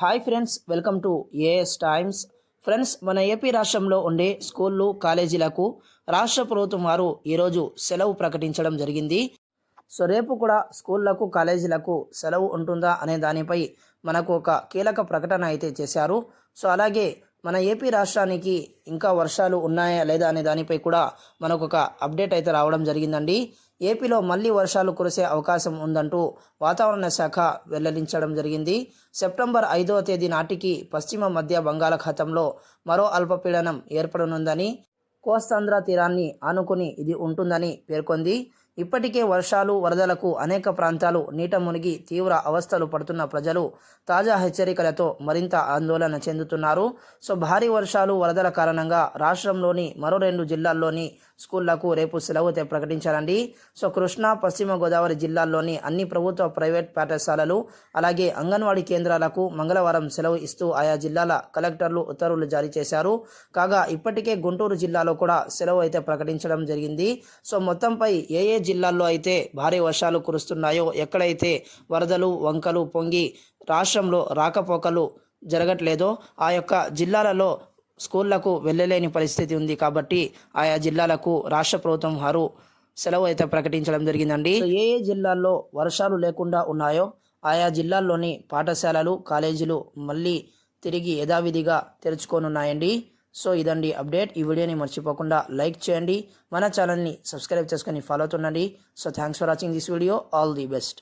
Hi friends welcome to AS times friends మన AP రాష్ట్రంలో ఉండే స్కూళ్ళు కాలేజీలకు రాష్ట్ర ప్రభుత్వం వారు ఈరోజు సెలవు ప్రకటించడం జరిగింది. సో రేపు కూడా స్కూళ్ళకు కాలేజీలకు సెలవు ఉంటుందా అనే దానిపై మనకు ఒక కీలక ప్రకటన అయితే చేశారు. సో అలాగే మన ఏపీ రాష్ట్రానికి ఇంకా వర్షాలు ఉన్నాయా లేదా అనే దానిపై కూడా మనకు ఒక అప్డేట్ అయితే రావడం జరిగిందండి. ఏపీలో మళ్ళీ వర్షాలు కురిసే అవకాశం ఉందంటూ వాతావరణ శాఖ వెల్లడించడం జరిగింది. సెప్టెంబర్ ఐదవ తేదీ నాటికి పశ్చిమ మధ్య బంగాళాఖాతంలో మరో అల్పపీడనం ఏర్పడనుందని కోస్తాంధ్ర తీరాన్ని ఆనుకుని ఇది ఉంటుందని పేర్కొంది. ఇప్పటికే వర్షాలు వరదలకు అనేక ప్రాంతాలు నీట మునిగి తీవ్ర అవస్థలు పడుతున్న ప్రజలు తాజా హెచ్చరికలతో మరింత ఆందోళన చెందుతున్నారు. సో భారీ వర్షాలు వరదల కారణంగా రాష్ట్రంలోని మరో రెండు జిల్లాల్లోని స్కూళ్ళకు రేపు సెలవు అయితే ప్రకటించారండి సో కృష్ణా పశ్చిమ గోదావరి జిల్లాల్లోని అన్ని ప్రభుత్వ ప్రైవేట్ పాఠశాలలు అలాగే అంగన్వాడీ కేంద్రాలకు మంగళవారం సెలవు ఇస్తూ ఆయా జిల్లాల కలెక్టర్లు ఉత్తర్వులు జారీ చేశారు. కాగా ఇప్పటికే గుంటూరు జిల్లాలో కూడా సెలవు అయితే ప్రకటించడం జరిగింది. సో మొత్తంపై ఏ ఏ జిల్లాల్లో అయితే భారీ వర్షాలు కురుస్తున్నాయో ఎక్కడైతే వరదలు వంకలు పొంగి రాష్ట్రంలో రాకపోకలు జరగట్లేదో ఆ యొక్క జిల్లాలలో స్కూళ్ళకు వెళ్ళలేని పరిస్థితి ఉంది కాబట్టి ఆయా జిల్లాలకు రాష్ట్ర ప్రభుత్వం వారు సెలవు అయితే ప్రకటించడం జరిగిందండి. ఏ ఏ జిల్లాల్లో వర్షాలు లేకుండా ఉన్నాయో ఆయా జిల్లాల్లోని పాఠశాలలు కాలేజీలు మళ్ళీ తిరిగి యథావిధిగా తెరుచుకోనున్నాయండి. సో ఇదండి అప్డేట్. ఈ వీడియోని మర్చిపోకుండా లైక్ చేయండి. మన ఛానల్ని సబ్స్క్రైబ్ చేసుకొని follow అవుతుండండి so thanks for watching this video all the best